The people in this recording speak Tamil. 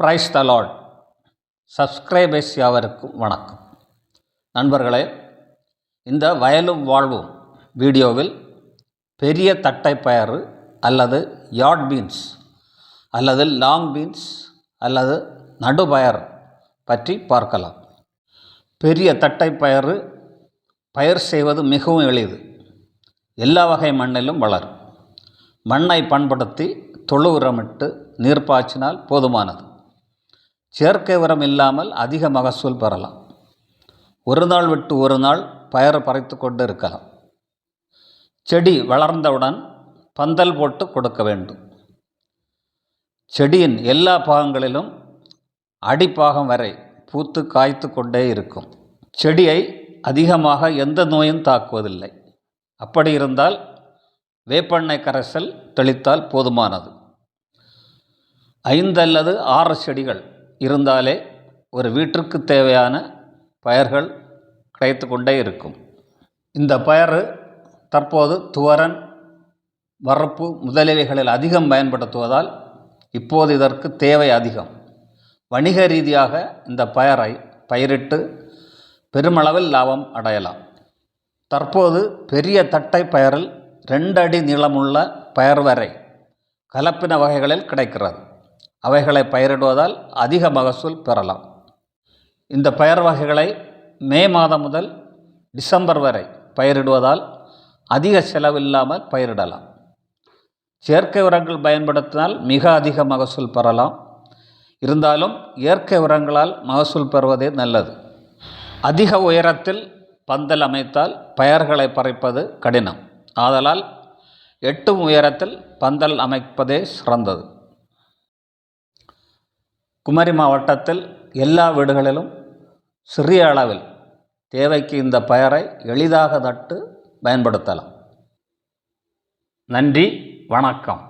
பிரைஸ் தலாட் சப்ஸ்கிரைபர்ஸ் யாவருக்கும் வணக்கம். நண்பர்களே இந்த வயலும் வாழ்வும் வீடியோவில் பெரிய தட்டைப்பயறு அல்லது யார்ட் பீன்ஸ் அல்லது லாங் பீன்ஸ் அல்லது நடுபயர் பற்றி பார்க்கலாம். பெரிய தட்டைப்பயறு பயிர் செய்வது மிகவும் எளிது. எல்லா வகை மண்ணிலும் வளரும். மண்ணை பண்படுத்தி தொழு உரமிட்டு நீர் பாய்ச்சினால் போதுமானது. செயற்கை உரம் இல்லாமல் அதிக மகசூல் பெறலாம். ஒரு நாள் விட்டு ஒரு நாள் பயிரை பறைத்து கொண்டு இருக்கலாம். செடி வளர்ந்தவுடன் பந்தல் போட்டு கொடுக்க வேண்டும். செடியின் எல்லா பாகங்களிலும் அடிப்பாகம் வரை பூத்து காய்த்து கொண்டே இருக்கும். செடியை அதிகமாக எந்த நோயும் தாக்குவதில்லை. அப்படி இருந்தால் வேப்பெண்ணெய் கரைசல் தெளித்தால் போதுமானது. ஐந்து அல்லது ஆறு செடிகள் இருந்தாலே ஒரு வீட்டிற்கு தேவையான பயிர்கள் கிடைத்து கொண்டே இருக்கும். இந்த பயர் தற்போது துவரன் வரப்பு முதலியவைகளில் அதிகம் பயன்படுத்துவதால் இப்போது இதற்கு தேவை அதிகம். வணிக ரீதியாக இந்த பயரை பயிரிட்டு பெருமளவில் லாபம் அடையலாம். தற்போது பெரிய தட்டை பயரில் ரெண்டு அடி நீளமுள்ள பயர் வரை கலப்பின வகைகளில் கிடைக்கிறது. அவைகளை பயிரிடுவதால் அதிக மகசூல் பெறலாம். இந்த பயர் வகைகளை மே மாதம் முதல் டிசம்பர் வரை பயிரிடுவதால் அதிக செலவில்லாமல் பயிரிடலாம். செயற்கை உரங்கள் பயன்படுத்தினால் மிக அதிக மகசூல் பெறலாம். இருந்தாலும் இயற்கை உரங்களால் மகசூல் பெறுவதே நல்லது. அதிக உயரத்தில் பந்தல் அமைத்தால் பயர்களை பறிப்பது கடினம். ஆதலால் எட்டும் உயரத்தில் பந்தல் அமைப்பதே சிறந்தது. குமரி மாவட்டத்தில் எல்லா வீடுகளிலும் சிறிய அளவில் தேவைக்கு இந்த பயரை எளிதாக நட்டு பயன்படுத்தலாம். நன்றி வணக்கம்.